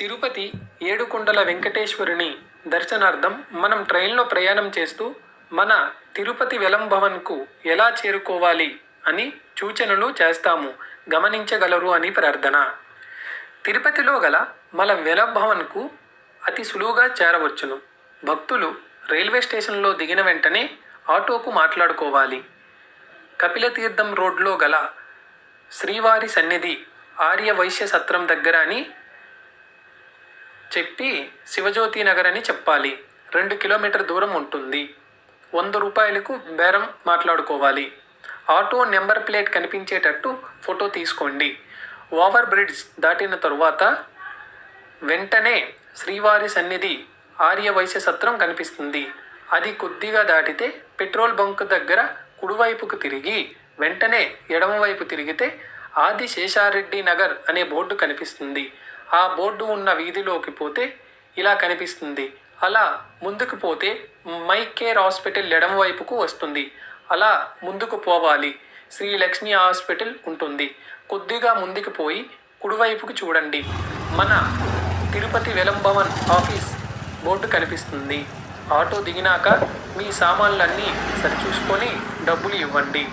తిరుపతి ఏడుకొండల వెంకటేశ్వరుని దర్శనార్థం మనం ట్రైన్లో ప్రయాణం చేస్తూ మన తిరుపతి వెలం భవన్కు ఎలా చేరుకోవాలి అని సూచనలు చేస్తాము. గమనించగలరు అని ప్రార్థన. తిరుపతిలో గల మన వెలం భవన్కు అతి సులువుగా చేరవచ్చును. భక్తులు రైల్వే స్టేషన్లో దిగిన వెంటనే ఆటోకు మాట్లాడుకోవాలి. కపిలతీర్థం రోడ్లో గల శ్రీవారి సన్నిధి ఆర్య వైశ్య సత్రం దగ్గర అని చెప్పి శివజ్యోతి నగర్ అని చెప్పాలి. రెండు కిలోమీటర్ దూరం ఉంటుంది. వంద రూపాయలకు బేరం మాట్లాడుకోవాలి. ఆటో నెంబర్ ప్లేట్ కనిపించేటట్టు ఫోటో తీసుకోండి. ఓవర్ బ్రిడ్జ్ దాటిన తరువాత వెంటనే శ్రీవారి సన్నిధి ఆర్య వైశ్య సత్రం కనిపిస్తుంది. అది కొద్దిగా దాటితే పెట్రోల్ బంక్ దగ్గర కుడివైపుకు తిరిగి వెంటనే ఎడమవైపు తిరిగితే ఆది శేషారెడ్డి నగర్ అనే బోర్డు కనిపిస్తుంది. ఆ బోర్డు ఉన్న వీధిలోకి పోతే ఇలా కనిపిస్తుంది. అలా ముందుకు పోతే మై కేర్ హాస్పిటల్ ఎడమవైపుకు వస్తుంది. అలా ముందుకు పోవాలి. శ్రీ లక్ష్మీ హాస్పిటల్ ఉంటుంది. కొద్దిగా ముందుకు పోయి కుడివైపుకు చూడండి. మన తిరుపతి వెలంభవన్ ఆఫీస్ బోర్డు కనిపిస్తుంది. ఆటో దిగినాక మీ సామాన్లన్నీ సరిచూసుకొని డబ్బులు ఇవ్వండి.